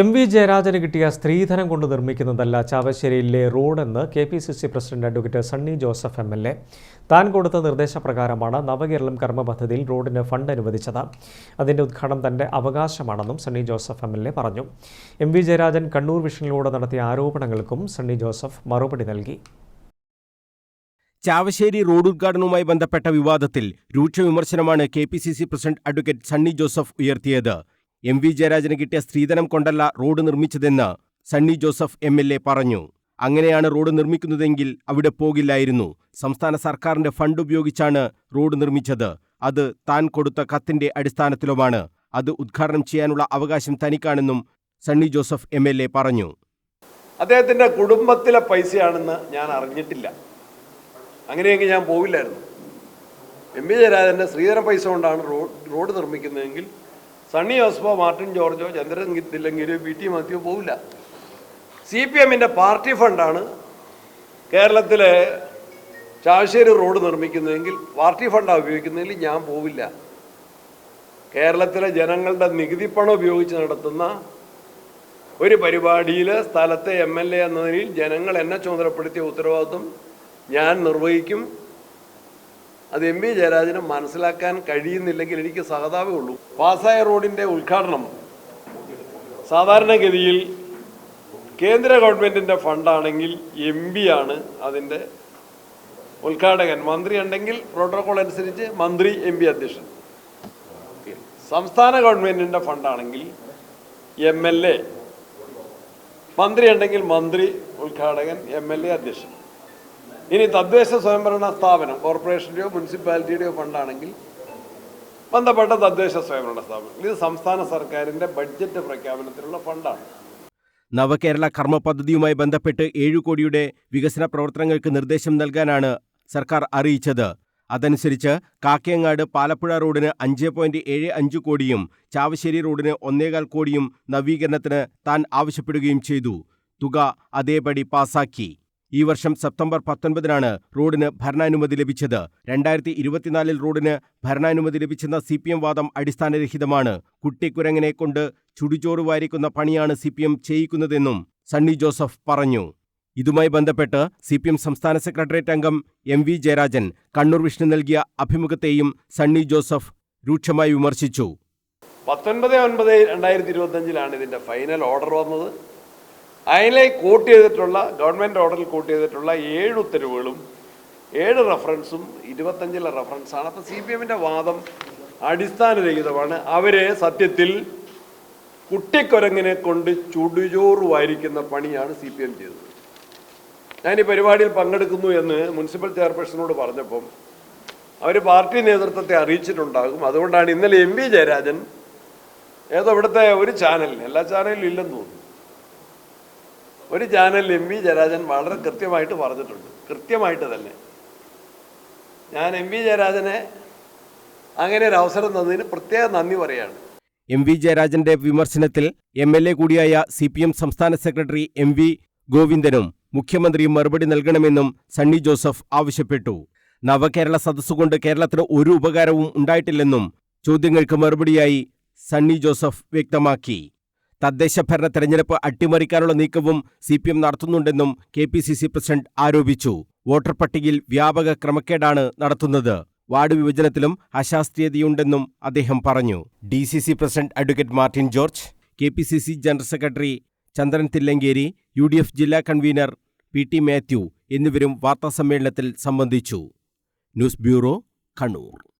M V ജയരാജന് കിട്ടിയ സ്ത്രീധനം കൊണ്ട് നിർമ്മിക്കുന്നതല്ല ചാവശ്ശേരിയിലെ റോഡെന്ന് K P C C president advocate Sunny Joseph M L A. താൻ കൊടുത്ത നിർദ്ദേശപ്രകാരമാണ് നവകേരളം കർമ്മ പദ്ധതിയിൽ റോഡിന് ഫണ്ട് അനുവദിച്ചത്. അതിന്റെ ഉദ്ഘാടനം തന്റെ അവകാശമാണെന്നും Sunny Joseph M L A പറഞ്ഞു. എം വി ജയരാജൻ കണ്ണൂർ വിഷനിലൂടെ നടത്തിയ ആരോപണങ്ങൾക്കും സണ്ണി ജോസഫ് മറുപടി നൽകി. ചാവശ്ശേരി റോഡ് ഉദ്ഘാടനവുമായി ബന്ധപ്പെട്ട വിവാദത്തിൽ രൂക്ഷ വിമർശനമാണ് K P C C president advocate Sunny Joseph ഉയർത്തിയത്. എം വി ജയരാജന് കിട്ടിയ സ്ത്രീധനം കൊണ്ടല്ല road നിർമ്മിച്ചതെന്ന് Sunny Joseph M L A പറഞ്ഞു. അങ്ങനെയാണ് റോഡ് നിർമ്മിക്കുന്നതെങ്കിൽ അവിടെ പോകില്ലായിരുന്നു. സംസ്ഥാന സർക്കാരിന്റെ ഫണ്ട് ഉപയോഗിച്ചാണ് റോഡ് നിർമ്മിച്ചത്. അത് താൻ കൊടുത്ത കത്തിന്റെ അടിസ്ഥാനത്തിലുമാണ്. അത് ഉദ്ഘാടനം ചെയ്യാനുള്ള അവകാശം തനിക്കാണെന്നും Sunny Joseph M L A പറഞ്ഞു. അദ്ദേഹത്തിന്റെ കുടുംബത്തിലെ പൈസയാണെന്ന് ഞാൻ അറിഞ്ഞിട്ടില്ല. അങ്ങനെയെങ്കിൽ ഞാൻ പോവില്ലായിരുന്നു. എം വി ജയരാജന്റെ ശ്രീധര പൈസ കൊണ്ടാണ് റോഡ് റോഡ് നിർമ്മിക്കുന്നതെങ്കിൽ സണ്ണി ജോസഫോ മാർട്ടിൻ ജോർജോ ചന്ദ്രൻ തില്ലങ്കിരോ പി ടി മാത്യോ പോവില്ല. സി പി എമ്മിന്റെ പാർട്ടി ഫണ്ടാണ് കേരളത്തിലെ ചാവശ്ശേരി റോഡ് നിർമ്മിക്കുന്നതെങ്കിൽ പാർട്ടി ഫണ്ടാണ് ഉപയോഗിക്കുന്നതെങ്കിൽ ഞാൻ പോവില്ല. കേരളത്തിലെ ജനങ്ങളുടെ നികുതി പണം ഉപയോഗിച്ച് നടത്തുന്ന ഒരു പരിപാടിയിൽ സ്ഥലത്തെ എം എൽ എ എന്നതിൽ ജനങ്ങൾ എന്നെ ചുമതലപ്പെടുത്തിയ ഉത്തരവാദിത്വം ഞാൻ നിർവഹിക്കും. അത് എം വി ജയരാജന് മനസ്സിലാക്കാൻ കഴിയുന്നില്ലെങ്കിൽ എനിക്ക് സഹതാപേ ഉള്ളൂ. പാസായ റോഡിന്റെ ഉദ്ഘാടനം സാധാരണഗതിയിൽ കേന്ദ്ര ഗവൺമെന്റിന്റെ ഫണ്ടാണെങ്കിൽ എം പി ആണ് അതിന്റെ ഉദ്ഘാടകൻ. മന്ത്രി ഉണ്ടെങ്കിൽ പ്രോട്ടോകോൾ അനുസരിച്ച് മന്ത്രി എം പി അധ്യക്ഷൻ. സംസ്ഥാന ഗവൺമെന്റിന്റെ ഫണ്ടാണെങ്കിൽ എം എൽ എ. മന്ത്രി ഉണ്ടെങ്കിൽ മന്ത്രി ഉദ്ഘാടകൻ എം എൽ എ അധ്യക്ഷൻ. ഇനി തദ്ദേശ സ്വയംഭരണ സ്ഥാപനം കോർപ്പറേഷന്റെയോ മുനിസിപ്പാലിറ്റിയുടെയോ ഫണ്ടാണെങ്കിൽ ബന്ധപ്പെട്ട തദ്ദേശ സ്വയംഭരണ സ്ഥാപനം. ഇത് സംസ്ഥാന സർക്കാരിന്റെ ബഡ്ജറ്റ് പ്രഖ്യാപനത്തിലുള്ള ഫണ്ടാണ്. നവകേരള കർമ്മ പദ്ധതിയുമായി ബന്ധപ്പെട്ട് ഏഴു കോടിയുടെ വികസന പ്രവർത്തനങ്ങൾക്ക് നിർദ്ദേശം നൽകാനാണ് സർക്കാർ അറിയിച്ചത്. അതനുസരിച്ച് കാക്കയങ്ങാട് പാലപ്പുഴ റോഡിന് അഞ്ച് പോയിന്റ് ഏഴ് അഞ്ച് കോടിയും ചാവശ്ശേരി റോഡിന് ഒന്നേകാൽ കോടിയും നവീകരണത്തിന് താൻ ആവശ്യപ്പെടുകയും ചെയ്തു. തുക അതേപടി പാസാക്കി. ഈ വർഷം സെപ്റ്റംബർ പത്തൊൻപതിനാണ് റോഡിന് ഭരണാനുമതി ലഭിച്ചത്. രണ്ടായിരത്തി ഇരുപത്തിനാലിൽ റോഡിന് ഭരണാനുമതി ലഭിച്ചെന്ന സി പി എം വാദം അടിസ്ഥാനരഹിതമാണ്. കുട്ടിക്കുരങ്ങനെ കൊണ്ട് ചുടിചോറ് വാരിക്കുന്ന പണിയാണ് സി പി എം ചെയ്യിക്കുന്നതെന്നും സണ്ണി ജോസഫ് പറഞ്ഞു. ഇതുമായി ബന്ധപ്പെട്ട് സി പി എം സംസ്ഥാന സെക്രട്ടേറിയറ്റ് അംഗം എം വി ജയരാജൻ കണ്ണൂർ വിഷ്ണു നൽകിയ അഭിമുഖത്തെയും സണ്ണി ജോസഫ് രൂക്ഷമായി വിമർശിച്ചു. പത്തൊൻപത് ഒൻപത് രണ്ടായിരത്തി ഇരുപത്തഞ്ചിലാണ് ഇതിന്റെ ഫൈനൽ ഓർഡർ വന്നത്. അതിലെ കോട്ട് ചെയ്തിട്ടുള്ള ഗവൺമെന്റ് ഓർഡറിൽ കോട്ട് ചെയ്തിട്ടുള്ള ഏഴ് ഉത്തരവുകളും ഏഴ് റഫറൻസും ഇരുപത്തഞ്ചിലെ റെഫറൻസാണ് അപ്പോൾ സി പി എമ്മിന്റെ വാദം അടിസ്ഥാനരഹിതമാണ്. അവരെ സത്യത്തിൽ കുട്ടിക്കൊരങ്ങിനെ കൊണ്ട് ചുടുചോറ് പണിയാണ് സി പി എം ചെയ്തത്. ഞാൻ ഈ പരിപാടിയിൽ പങ്കെടുക്കുന്നു എന്ന് മുനിസിപ്പൽ ചെയർപേഴ്സണോട് പറഞ്ഞപ്പം അവർ പാർട്ടി നേതൃത്വത്തെ അറിയിച്ചിട്ടുണ്ടാകും. അതുകൊണ്ടാണ് ഇന്നലെ എം വി ജയരാജൻ ഏതോ ഇവിടുത്തെ ഒരു ചാനലിന് എല്ലാ ചാനലിലും ഇല്ലെന്ന് തോന്നുന്നു. ഒരു ചാനലിൽ എം വി ജയരാജൻ വളരെ കൃത്യമായിട്ട് പറഞ്ഞിട്ടുണ്ട്. കൃത്യമായിട്ട് തന്നെ. ഞാൻ എം വി ജയരാജനെ അങ്ങനെ ഒരു അവസരം തന്നതിന് പ്രത്യേക നന്ദി പറയാണ് എം വി ജയരാജന്റെ വിമർശനത്തിൽ എം എൽ എ കൂടിയായ സി പി എം സംസ്ഥാന സെക്രട്ടറി എം വി ഗോവിന്ദനും മുഖ്യമന്ത്രിയും മറുപടി നൽകണമെന്നും സണ്ണി ജോസഫ് ആവശ്യപ്പെട്ടു. നവകേരള സദസ്സുകൊണ്ട് കേരളത്തിന് ഒരു ഉപകാരവും ഉണ്ടായിട്ടില്ലെന്നും ചോദ്യങ്ങൾക്ക് മറുപടിയായി സണ്ണി ജോസഫ് വ്യക്തമാക്കി. തദ്ദേശ ഭരണ തെരഞ്ഞെടുപ്പ് അട്ടിമറിക്കാനുള്ള നീക്കവും C P M നടത്തുന്നുണ്ടെന്നും K P C C president ആരോപിച്ചു. വോട്ടർ പട്ടികയിൽ വ്യാപക ക്രമക്കേടാണ് നടത്തുന്നത്. വാർഡ് വിഭജനത്തിലും അശാസ്ത്രീയതയുണ്ടെന്നും അദ്ദേഹം പറഞ്ഞു. D C C president advocate Martin George K P C C general secretary Chandran Thillankeri U D F ജില്ലാ കൺവീനർ പി ടി മാത്യു എന്നിവരും വാർത്താസമ്മേളനത്തിൽ സംബന്ധിച്ചു. News bureau Kannur.